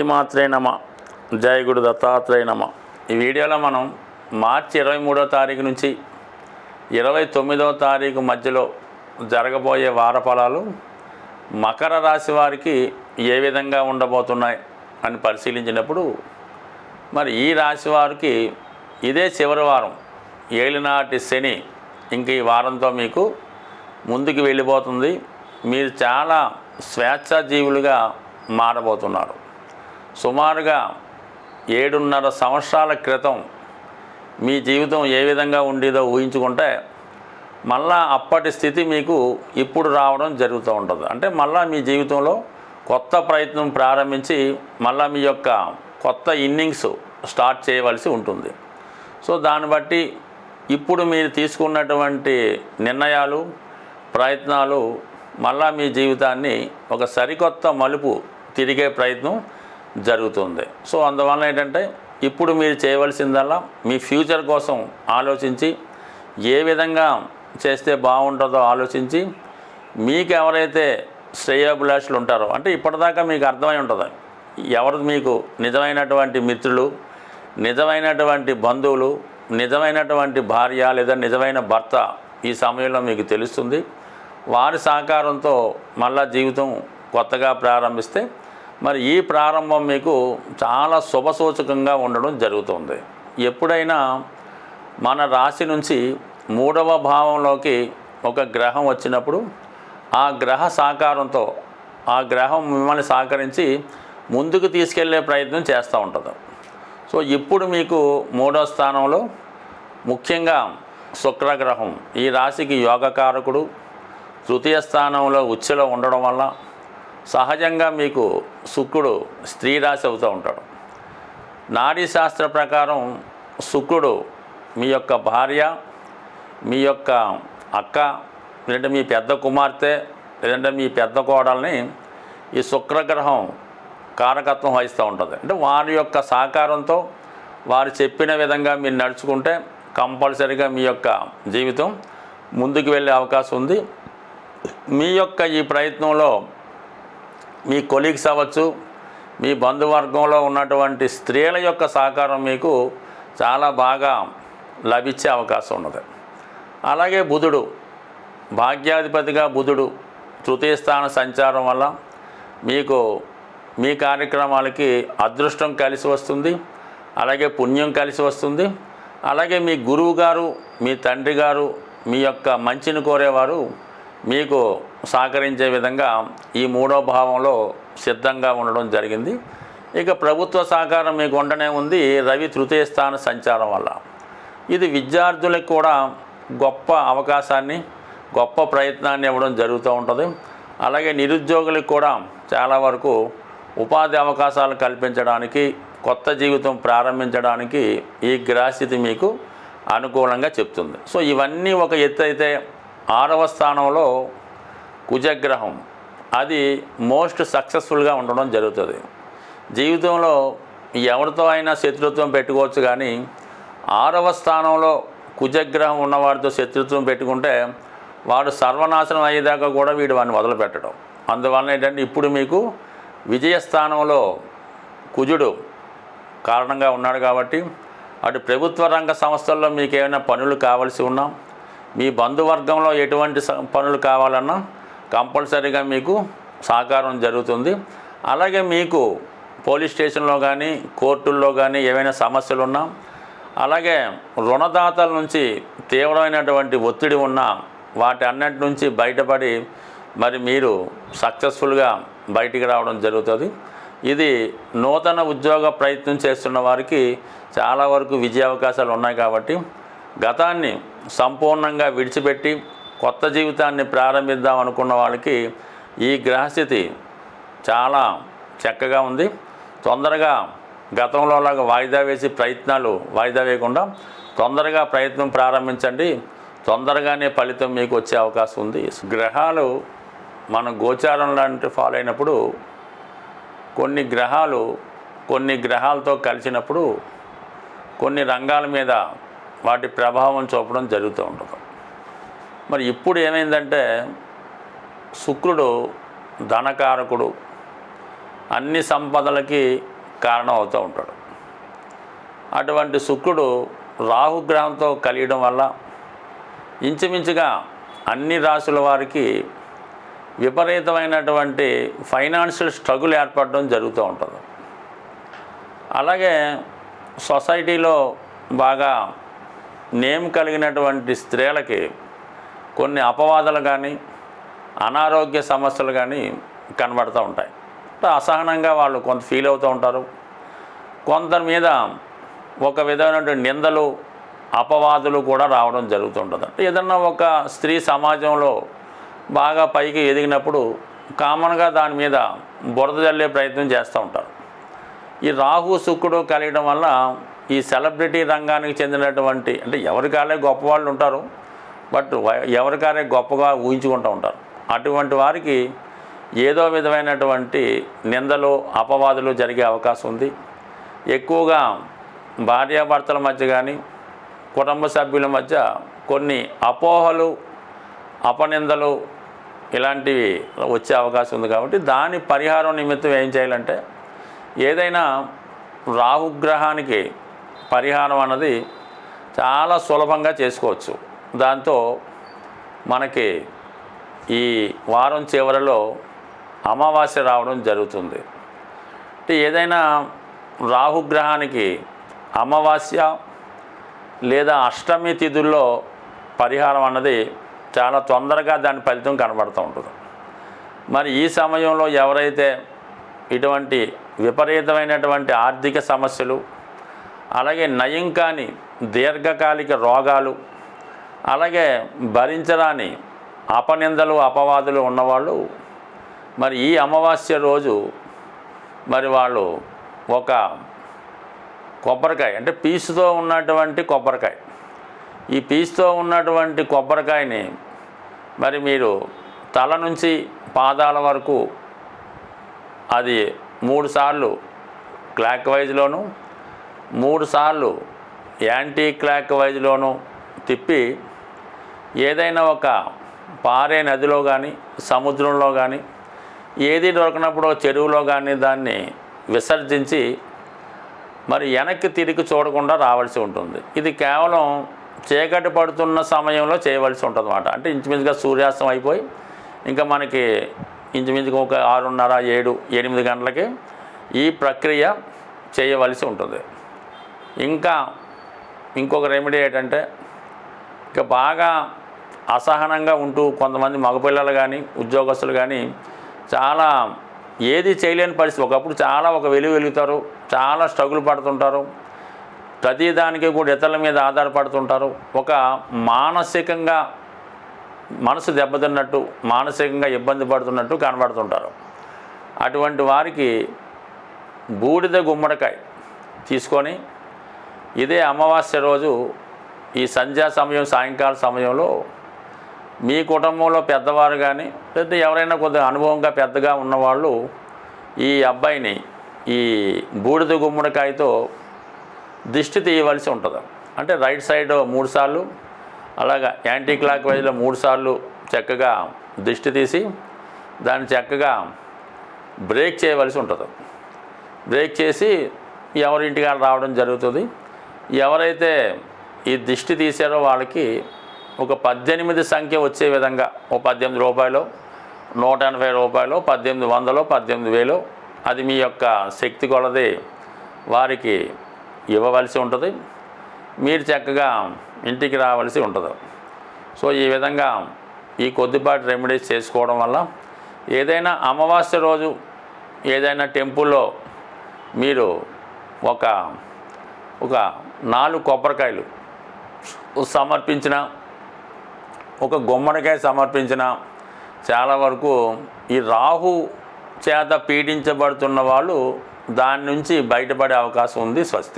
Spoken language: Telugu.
శ్రీమాత్రే నమ జయ గురు దత్తాత్రేయ నమ. ఈ వీడియోలో మనం మార్చి ఇరవై మూడో తారీఖు నుంచి ఇరవై తొమ్మిదో తారీఖు మధ్యలో జరగబోయే వార ఫలాలు మకర రాశి వారికి ఏ విధంగా ఉండబోతున్నాయి అని పరిశీలించినప్పుడు మరి ఈ రాశి వారికి ఇదే చివరి వారం ఏలినాటి శని ఇంక ఈ వారంతో మీకు ముందుకు వెళ్ళిపోతుంది. మీరు చాలా స్వేచ్ఛాజీవులుగా మారబోతున్నారు. సుమారుగా ఏడున్నర సంవత్సరాల క్రితం మీ జీవితం ఏ విధంగా ఉండేదో ఊహించుకుంటే మళ్ళా అప్పటి స్థితి మీకు ఇప్పుడు రావడం జరుగుతూ ఉంటుంది. అంటే మళ్ళా మీ జీవితంలో కొత్త ప్రయత్నం ప్రారంభించి మళ్ళా మీ యొక్క కొత్త ఇన్నింగ్స్ స్టార్ట్ చేయవలసి ఉంటుంది. సో దాన్ని బట్టి ఇప్పుడు మీరు తీసుకున్నటువంటి నిర్ణయాలు ప్రయత్నాలు మళ్ళా మీ జీవితాన్ని ఒక సరికొత్త మలుపు తిరిగే ప్రయత్నం జరుగుతుంది. సో అందువల్ల ఏంటంటే ఇప్పుడు మీరు చేయవలసిందల్లా మీ ఫ్యూచర్ కోసం ఆలోచించి ఏ విధంగా చేస్తే బాగుంటుందో ఆలోచించి మీకు ఎవరైతే శ్రేయోభిలాషులు ఉంటారో అంటే ఇప్పటిదాకా మీకు అర్థమై ఉంటుంది. ఎవరు మీకు నిజమైనటువంటి మిత్రులు నిజమైనటువంటి బంధువులు నిజమైనటువంటి భార్య లేదా నిజమైన భర్త ఈ సమయంలో మీకు తెలుస్తుంది. వారి సహకారంతో మళ్ళా జీవితం కొత్తగా ప్రారంభిస్తే మరి ఈ ప్రారంభం మీకు చాలా శుభసూచకంగా ఉండడం జరుగుతుంది. ఎప్పుడైనా మన రాశి నుంచి మూడవ భావంలోకి ఒక గ్రహం వచ్చినప్పుడు ఆ గ్రహ సహకారంతో ఆ గ్రహం మిమ్మల్ని సహకరించి ముందుకు తీసుకెళ్ళే ప్రయత్నం చేస్తూ ఉంటుంది. సో ఇప్పుడు మీకు మూడో స్థానంలో ముఖ్యంగా శుక్రగ్రహం. ఈ రాశికి యోగకారకుడు తృతీయ స్థానంలో ఉచ్చలో ఉండడం వల్ల సహజంగా మీకు శుక్రుడు స్త్రీ రాశి అవుతూ ఉంటాడు. నాడీ శాస్త్ర ప్రకారం శుక్రుడు మీ యొక్క భార్య మీ యొక్క అక్క లేదంటే మీ పెద్ద కుమార్తె లేదంటే మీ పెద్ద కోడల్ని ఈ శుక్రగ్రహం కారకత్వం వహిస్తూ ఉంటుంది. అంటే వారి యొక్క సహకారంతో వారు చెప్పిన విధంగా మీరు నడుచుకుంటే కంపల్సరిగా మీ యొక్క జీవితం ముందుకు వెళ్ళే అవకాశం ఉంది. మీ యొక్క ఈ ప్రయత్నంలో మీ కొలీగ్స్ అవ్వచ్చు మీ బంధువర్గంలో ఉన్నటువంటి స్త్రీల యొక్క సహకారం మీకు చాలా బాగా లభించే అవకాశం ఉన్నది. అలాగే బుధుడు భాగ్యాధిపతిగా బుధుడు తృతీయ స్థాన సంచారం వల్ల మీకు మీ కార్యక్రమాలకి అదృష్టం కలిసి వస్తుంది అలాగే పుణ్యం కలిసి వస్తుంది. అలాగే మీ గురువు గారు మీ తండ్రి గారు మీ యొక్క మంచిని కోరేవారు మీకు సహకరించే విధంగా ఈ మూడో భావంలో సిద్ధంగా ఉండడం జరిగింది. ఇక ప్రభుత్వ సహకారం మీకు ఉండనే ఉంది. రవి తృతీయ స్థాన సంచారం వల్ల. ఇది విద్యార్థులకు కూడా గొప్ప అవకాశాన్ని గొప్ప ప్రయత్నాన్ని ఇవ్వడం జరుగుతూ ఉంటుంది. అలాగే నిరుద్యోగులకు కూడా చాలా వరకు ఉపాధి అవకాశాలు కల్పించడానికి కొత్త జీవితం ప్రారంభించడానికి ఈ గ్రహస్థితి మీకు అనుకూలంగా చెప్తుంది. సో ఇవన్నీ ఒక ఎత్తు అయితే ఆరవ స్థానంలో కుజగ్రహం. అది మోస్ట్ సక్సెస్ఫుల్గా ఉండడం జరుగుతుంది. జీవితంలో ఎవరితో అయినా శత్రుత్వం పెట్టుకోవచ్చు కానీ ఆరవ స్థానంలో కుజగ్రహం ఉన్నవాడితో శత్రుత్వం పెట్టుకుంటే వాడు సర్వనాశనం అయ్యేదాకా కూడా వీడు వాడిని వదిలిపెట్టడం. అందువలన ఏంటంటే ఇప్పుడు మీకు విజయస్థానంలో కుజుడు కారణంగా ఉన్నాడు కాబట్టి అటు ప్రభుత్వ రంగ సంస్థల్లో మీకు ఏమైనా పనులు కావాల్సి ఉన్నా మీ బంధువర్గంలో ఎటువంటి స- పనులు కావాలన్నా కంపల్సరీగా మీకు సహకారం జరుగుతుంది. అలాగే మీకు పోలీస్ స్టేషన్లో కానీ కోర్టుల్లో కానీ ఏవైనా సమస్యలు ఉన్నా అలాగే రుణదాతల నుంచి తీవ్రమైనటువంటి ఒత్తిడి ఉన్నా వాటి అన్నిటి నుంచి బయటపడి మరి మీరు సక్సెస్ఫుల్గా బయటికి రావడం జరుగుతుంది. ఇది నూతన ఉద్యోగ ప్రయత్నం చేస్తున్న వారికి చాలా వరకు విజయ అవకాశాలు ఉన్నాయి కాబట్టి గతాన్ని సంపూర్ణంగా విడిచిపెట్టి కొత్త జీవితాన్ని ప్రారంభిద్దాం అనుకున్న వాళ్ళకి ఈ గ్రహస్థితి చాలా చక్కగా ఉంది. తొందరగా గతంలో లాగా వాయిదా వేసి ప్రయత్నాలు వాయిదా వేయకుండా తొందరగా ప్రయత్నం ప్రారంభించండి. తొందరగానే ఫలితం మీకు వచ్చే అవకాశం ఉంది. గ్రహాలు మన గోచారం లాంటి ఫాలో అయినప్పుడు కొన్ని గ్రహాలు కొన్ని గ్రహాలతో కలిసినప్పుడు కొన్ని రంగాల మీద వాటి ప్రభావం చూపడం జరుగుతూ ఉంటుంది. మరి ఇప్పుడు ఏమైందంటే శుక్రుడు ధనకారకుడు అన్ని సంపదలకి కారణం అవుతూ ఉంటాడు. అటువంటి శుక్రుడు రాహుగ్రహంతో కలియడం వల్ల ఇంచుమించుగా అన్ని రాసుల వారికి విపరీతమైనటువంటి ఫైనాన్షియల్ స్ట్రగుల్ ఏర్పడడం జరుగుతూ ఉంటుంది. అలాగే సొసైటీలో బాగా నేమ్ కలిగినటువంటి స్త్రీలకి కొన్ని అపవాదాలు కానీ అనారోగ్య సమస్యలు కానీ కనబడుతూ ఉంటాయి. అసహనంగా వాళ్ళు కొంత ఫీల్ అవుతూ ఉంటారు. కొందరి మీద ఒక విధమైనటువంటి నిందలు అపవాదులు కూడా రావడం జరుగుతుంటుంది. అంటే ఏదన్నా ఒక స్త్రీ సమాజంలో బాగా పైకి ఎదిగినప్పుడు కామన్గా దాని మీద బురద జల్లే ప్రయత్నం చేస్తూ ఉంటారు. ఈ రాహు శుక్రుడు కలియడం వల్ల ఈ సెలబ్రిటీ రంగానికి చెందినటువంటి అంటే ఎవరికాలే గొప్పవాళ్ళు ఉంటారు. బట్ ఎవరికారే గొప్పగా ఊహించుకుంటూ ఉంటారు. అటువంటి వారికి ఏదో విధమైనటువంటి నిందలు అపవాదులు జరిగే అవకాశం ఉంది. ఎక్కువగా భార్యాభర్తల మధ్య కానీ కుటుంబ సభ్యుల మధ్య కొన్ని అపోహలు అపనిందలు ఇలాంటివి వచ్చే అవకాశం ఉంది కాబట్టి దాని పరిహారం నిమిత్తం ఏం చేయాలంటే ఏదైనా రాహుగ్రహానికి పరిహారం అన్నది చాలా సులభంగా చేసుకోవచ్చు. దాంతో మనకి ఈ వారం చివరిలో అమావాస్య రావడం జరుగుతుంది. అంటే ఏదైనా రాహుగ్రహానికి అమావాస్య లేదా అష్టమి తిథుల్లో పరిహారం అన్నది చాలా తొందరగా దాని ఫలితం కనబడుతూ ఉంటుంది. మరి ఈ సమయంలో ఎవరైతే ఇటువంటి విపరీతమైనటువంటి ఆర్థిక సమస్యలు అలాగే నయం కాని దీర్ఘకాలిక రోగాలు అలాగే భరించరాని అపనిందలు అపవాదులు ఉన్నవాళ్ళు మరి ఈ అమావాస్య రోజు మరి వాళ్ళు ఒక కొబ్బరికాయ అంటే పీసుతో ఉన్నటువంటి కొబ్బరికాయ. ఈ పీసుతో ఉన్నటువంటి కొబ్బరికాయని మరి మీరు తల నుంచి పాదాల వరకు అది మూడు సార్లు క్లాక్ వైజ్లోను మూడు సార్లు యాంటీ క్లాక్ వైజ్లోను తిప్పి ఏదైనా ఒక పారే నదిలో కానీ సముద్రంలో కానీ ఏది దొరకనప్పుడు చెరువులో కానీ దాన్ని విసర్జించి మరి వెనక్కి తిరిగి చూడకుండా రావాల్సి ఉంటుంది. ఇది కేవలం చీకటి పడుతున్న సమయంలో చేయవలసి ఉంటుంది అనమాట అంటే ఇంచుమించుగా సూర్యాస్తం అయిపోయి ఇంకా మనకి ఇంచుమించుగా ఒక ఆరున్నర ఏడు ఎనిమిది గంటలకి ఈ ప్రక్రియ చేయవలసి ఉంటుంది. ఇంకా ఇంకొక రెమెడీ ఏంటంటే ఇక బాగా అసహనంగా ఉంటూ కొంతమంది మగపిల్లలు కానీ ఉద్యోగస్తులు కానీ చాలా ఏది చేయలేని పరిస్థితి. ఒకప్పుడు చాలా ఒక వెలుగు వెలుగుతారు చాలా స్ట్రగుల్ పడుతుంటారు ప్రతిదానికి కూడా ఇతరుల మీద ఆధారపడుతుంటారు. ఒక మానసికంగా మనసు దెబ్బతిన్నట్టు మానసికంగా ఇబ్బంది పడుతున్నట్టు కనబడుతుంటారు. అటువంటి వారికి బూడిద గుమ్మడికాయ తీసుకొని ఇదే అమావాస్య రోజు ఈ సంధ్యా సమయం సాయంకాల సమయంలో మీ కుటుంబంలో పెద్దవారు కానీ లేదా ఎవరైనా కొద్దిగా అనుభవంగా పెద్దగా ఉన్నవాళ్ళు ఈ అబ్బాయిని ఈ బూడిద గుమ్మడికాయతో దిష్టి తీయవలసి ఉంటుంది. అంటే రైట్ సైడ్ మూడు సార్లు అలాగా యాంటీ క్లాక్ వైజ్లో మూడు సార్లు చక్కగా దిష్టి తీసి దాన్ని చక్కగా బ్రేక్ చేయవలసి ఉంటుంది. బ్రేక్ చేసి ఎవరింటికి రావడం జరుగుతుంది. ఎవరైతే ఈ దిష్టి తీసారో వాళ్ళకి ఒక పద్దెనిమిది సంఖ్య వచ్చే విధంగా ఓ పద్దెనిమిది రూపాయలు నూట ఎనభై రూపాయలు పద్దెనిమిది వందలు పద్దెనిమిది వేలు అది మీ యొక్క శక్తి కొలది వారికి ఇవ్వవలసి ఉంటుంది. మీరు చక్కగా ఇంటికి రావలసి ఉంటుంది. సో ఈ విధంగా ఈ కొద్దిపాటి రెమెడీస్ చేసుకోవడం వల్ల ఏదైనా అమావాస్య రోజు ఏదైనా టెంపుల్లో మీరు ఒక ఒక నాలుగు కొబ్బరికాయలు సమర్పించిన ఒక గుమ్మడికాయ సమర్పించిన చాలా వరకు ఈ రాహు చేత పీడించబడుతున్న వాళ్ళు దాని నుంచి బయటపడే అవకాశం ఉంది స్వస్తి.